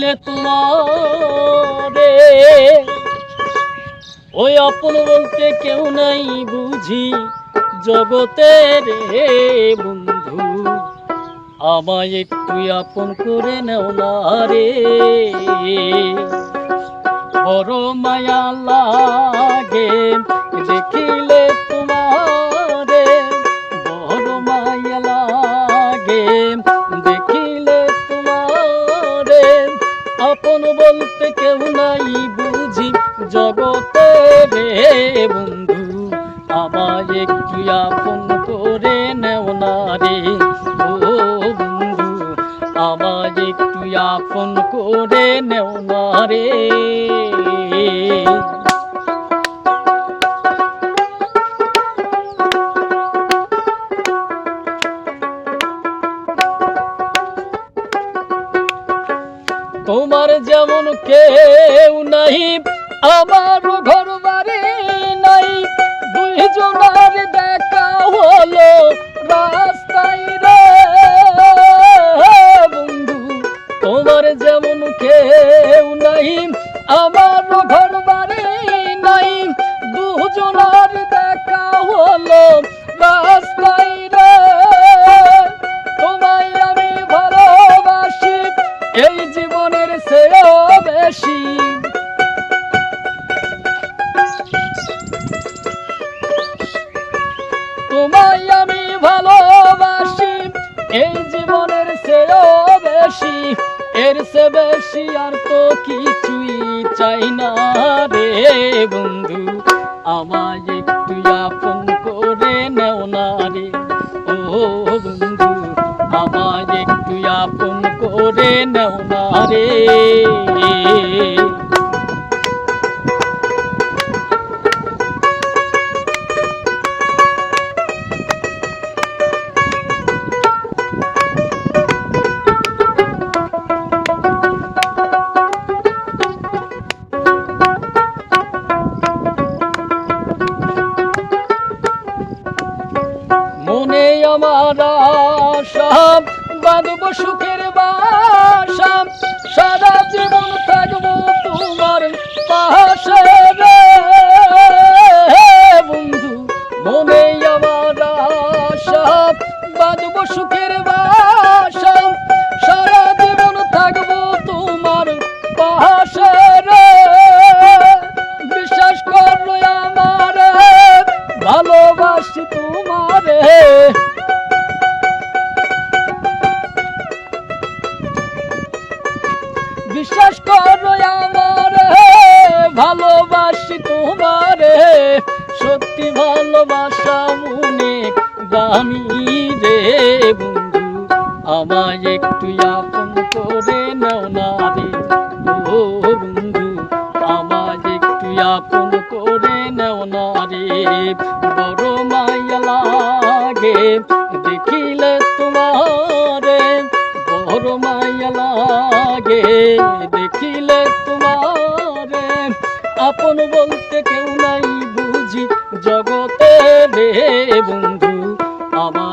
দেখিলে তোমারে। ওই আপন বলতে কেউ নাই বুঝি জগতে রে বন্ধু। আমায় একটু আপন করে নেও না রে। বড় মায়া লাগে, দেখিলে আপন বলতে কেউ নাই বুঝি। জগতে রে বন্ধু, আমায় একটু আপন করে নেও না রে। ও বন্ধু, আমায় একটু আপন করে নেও না রে। তোমার যেমন কেউ নাই, আমার ঘর বাড়ি নাই। দুইজনার দেখা হলো রাস্তায় রে। বন্ধু, তোমার যেমন কেউ নাই, আমার ঘর বাড়ি নাই। দুজনার দেখা হলো রাস্তায় রে। তোমায় আমি ভালোবাসি, এই বেশি তোমায় আমি ভালোবাসি, এই জীবনের চেয়েও বেশি। এর সে বেশি আর তো কিছুই চাই না রে বন্ধু। আমায় একটু আপন করে নেও না রে। ও বন্ধু, আমায় একটু আপন করে নেও না রে। আমার আশা বাঁধব সুখের বাসাম, সারা জীবন থাকব তোমার পাশে বন্ধু, মনে আমার আশা, বাঁধব সুখের বাসা করো আমারে, ভালোবাসি তোমারে। সত্যি ভালোবাসা মনে দামি রে বন্ধু, আমায় একটু আপন করে নাও না রে। ও বন্ধু, আমায় একটু আপন করে নাও না রে। বড় মায়া লাগে, দেখিলে দেখিলে তোমারে আপন বলতে কেউ নাই বুঝি জগতে রে বন্ধু আমার